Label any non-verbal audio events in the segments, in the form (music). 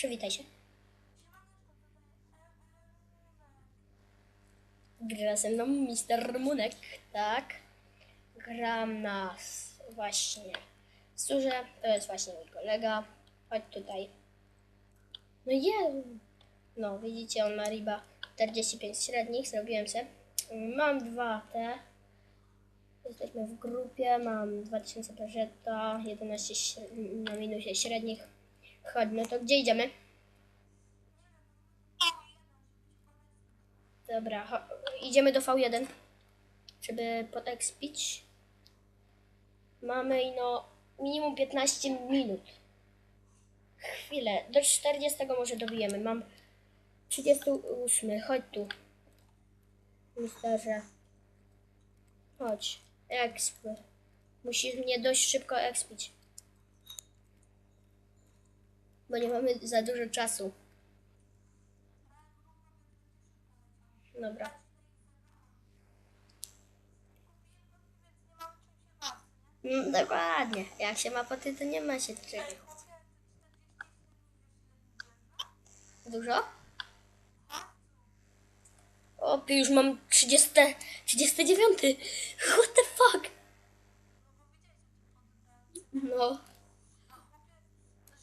Przywitaj się. Gra ze mną Mister Munek, tak? Gram na właśnie Surze, to jest właśnie mój kolega. Chodź tutaj. No je. No, widzicie, on ma riba 45 średnich, zrobiłem se. Mam dwa te. Jesteśmy w grupie, mam 2000 prożeta, 11 śre- na minusie średnich. Chodź, no to gdzie idziemy? Dobra, idziemy do V1, żeby podekspić. Mamy ino minimum 15 minut. Chwilę, do 40 może dobijemy. Mam 38, chodź tu. Misterze. Chodź, exp. Musisz mnie dość szybko expić. Bo nie mamy za dużo czasu. Dobra. Mm, Dokładnie. Jak się ma poty, to nie ma się czego. Dużo? O, już mam 30, 39. What the fuck? No.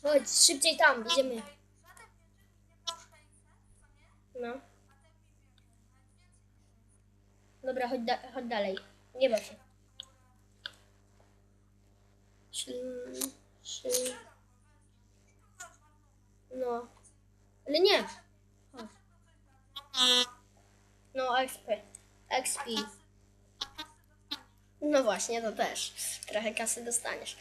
Chodź, szybciej tam, idziemy. No. Dobra, chodź, da- chodź dalej. Nie baw się. No. Ale nie. No, XP. XP. No właśnie, to też. Trochę kasy dostaniesz.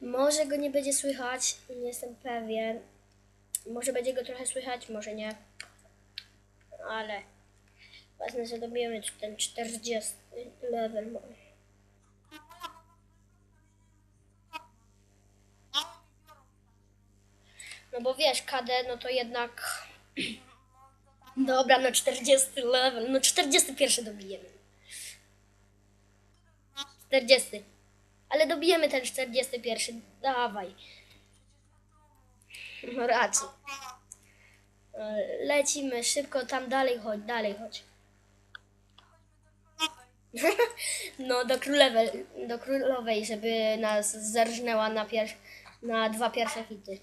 Może go nie będzie słychać, nie jestem pewien. Może będzie go trochę słychać, może nie. Ale ważne, że dobijemy ten 40 level. No bo wiesz, KD, no to jednak... (clears throat) Dobra, no 40 level, no 41 dobijemy. 40. Ale dobijemy ten 41. Dawaj. No raczej. E, Lecimy szybko tam dalej chodź, dalej chodź. (laughs) No do królowej, do królowej, żeby nas zerżnęła na, pier- na dwa pierwsze hity.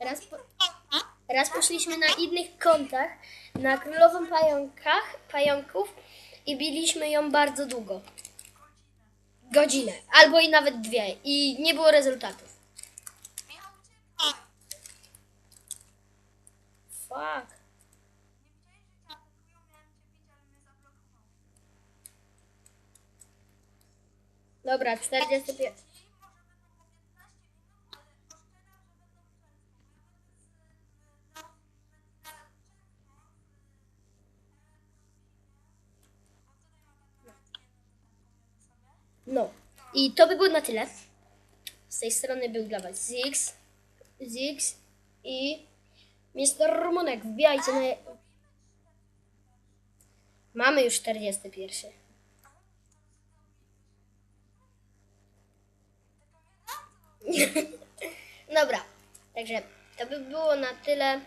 Raz, po, raz poszliśmy na innych kontach, na królową pająkach, pająków i biliśmy ją bardzo długo. Godzinę, albo i nawet dwie i nie było rezultatów. Fuck. Dobra, 41. No. I to by było na tyle. Z tej strony był dla Was Zix, Zix i Mr. Rumunek. Wbijajcie na... Mamy już 41. (laughs) Dobra, także to by było na tyle.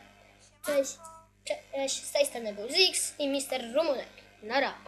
Cześć, cześć. Z tej strony był Zix i Mr. Rumunek. Nara.